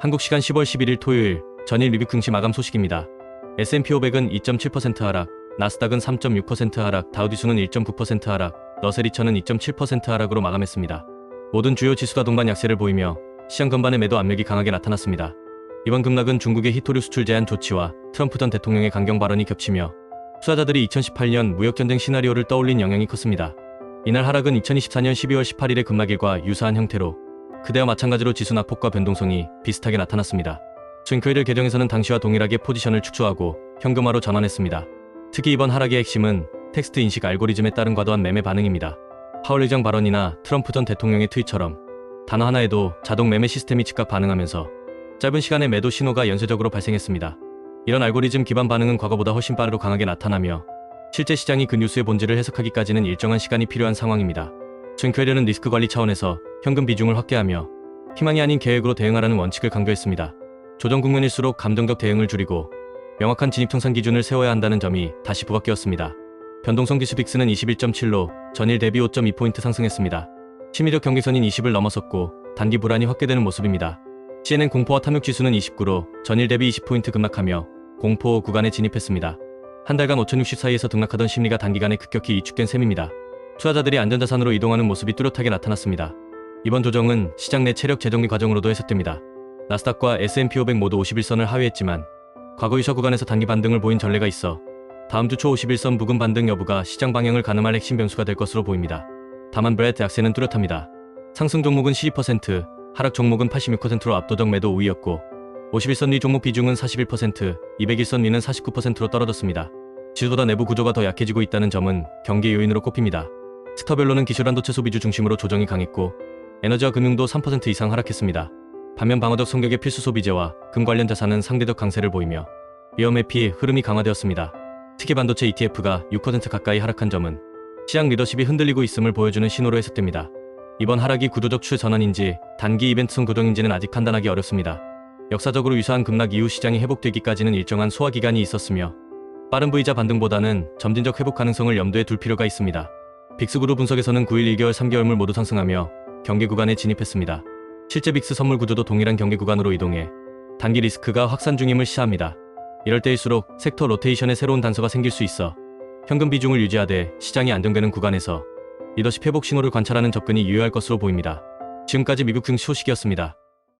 한국 시간 10월 11일 토요일 전일 리뷰 증시 마감 소식입니다. S&P 500은 2.7% 하락, 나스닥은 3.6% 하락, 다우지수는 1.9% 하락, 2000은 2.7% 하락으로 마감했습니다. 모든 주요 지수가 동반 약세를 보이며 시장 전반의 매도 압력이 강하게 나타났습니다. 이번 급락은 중국의 히토류 수출 제한 조치와 트럼프 전 대통령의 강경 발언이 겹치며 투자자들이 2018년 무역전쟁 시나리오를 떠올린 영향이 컸습니다. 이날 하락은 2024년 12월 18일의 급락일과 유사한 형태로 그대와 마찬가지로 지수 낙폭과 변동성이 비슷하게 나타났습니다. 증크일을 개정에서는 당시와 동일하게 포지션을 축소하고 현금화로 전환했습니다. 특히 이번 하락의 핵심은 텍스트 인식 알고리즘에 따른 과도한 매매 반응입니다. 파월 의장 발언이나 트럼프 전 대통령의 트윗처럼 단어 하나에도 자동 매매 시스템이 즉각 반응하면서 짧은 시간에 매도 신호가 연쇄적으로 발생했습니다. 이런 알고리즘 기반 반응은 과거보다 훨씬 빠르고 강하게 나타나며 실제 시장이 그 뉴스의 본질을 해석하기까지는 일정한 시간이 필요한 상황입니다. 증크회련은 리스크 관리 차원에서 현금 비중을 확대하며 희망이 아닌 계획으로 대응하라는 원칙을 강조했습니다. 조정 국면일수록 감정적 대응을 줄이고 명확한 진입청산 기준을 세워야 한다는 점이 다시 부각되었습니다. 변동성 지수 빅스는 21.7로 전일 대비 5.2포인트 상승했습니다. 심리적 경계선인 20을 넘어섰고 단기 불안이 확대되는 모습입니다. CNN 공포와 탐욕 지수는 29로 전일 대비 20포인트 급락하며 공포 구간에 진입했습니다. 한 달간 5,060 사이에서 등락하던 심리가 단기간에 급격히 위축된 셈입니다. 투자자들이 안전자산으로 이동하는 모습이 뚜렷하게 나타났습니다. 이번 조정은 시장 내 체력 재정비 과정으로도 해석됩니다. 나스닥과 S&P 500 모두 51선을 하회했지만 과거 유사 구간에서 단기 반등을 보인 전례가 있어 다음 주 초 51선 부근 반등 여부가 시장 방향을 가늠할 핵심 변수가 될 것으로 보입니다. 다만 브레드 약세는 뚜렷합니다. 상승 종목은 12%, 하락 종목은 86%로 압도적 매도 우위였고 51선 위 종목 비중은 41%, 201선 위는 49%로 떨어졌습니다. 지수보다 내부 구조가 더 약해지고 있다는 점은 경계 요인으로 꼽힙니다. 섹터별로는 기술 한도체 소비주 중심으로 조정이 강했고 에너지와 금융도 3% 이상 하락했습니다. 반면 방어적 성격의 필수 소비재와 금 관련 자산은 상대적 강세를 보이며 위험의 피 흐름이 강화되었습니다. 특히 반도체 ETF가 6% 가까이 하락한 점은 시장 리더십이 흔들리고 있음을 보여주는 신호로 해석됩니다. 이번 하락이 구조적 추 전환인지 단기 이벤트성 고정인지는 아직 판단하기 어렵습니다. 역사적으로 유사한 급락 이후 시장이 회복되기까지는 일정한 소화 기간이 있었으며 빠른 V자 반등보다는 점진적 회복 가능성을 염두에 둘 필요가 있습니다. 빅스그룹 분석에서는 9일 1개월 3개월물 모두 상승하며 경계 구간에 진입했습니다. 실제 빅스 선물 구조도 동일한 경계 구간으로 이동해 단기 리스크가 확산 중임을 시사합니다. 이럴 때일수록 섹터 로테이션에 새로운 단서가 생길 수 있어 현금 비중을 유지하되 시장이 안정되는 구간에서 리더십 회복 신호를 관찰하는 접근이 유효할 것으로 보입니다. 지금까지 미국 증시 소식이었습니다.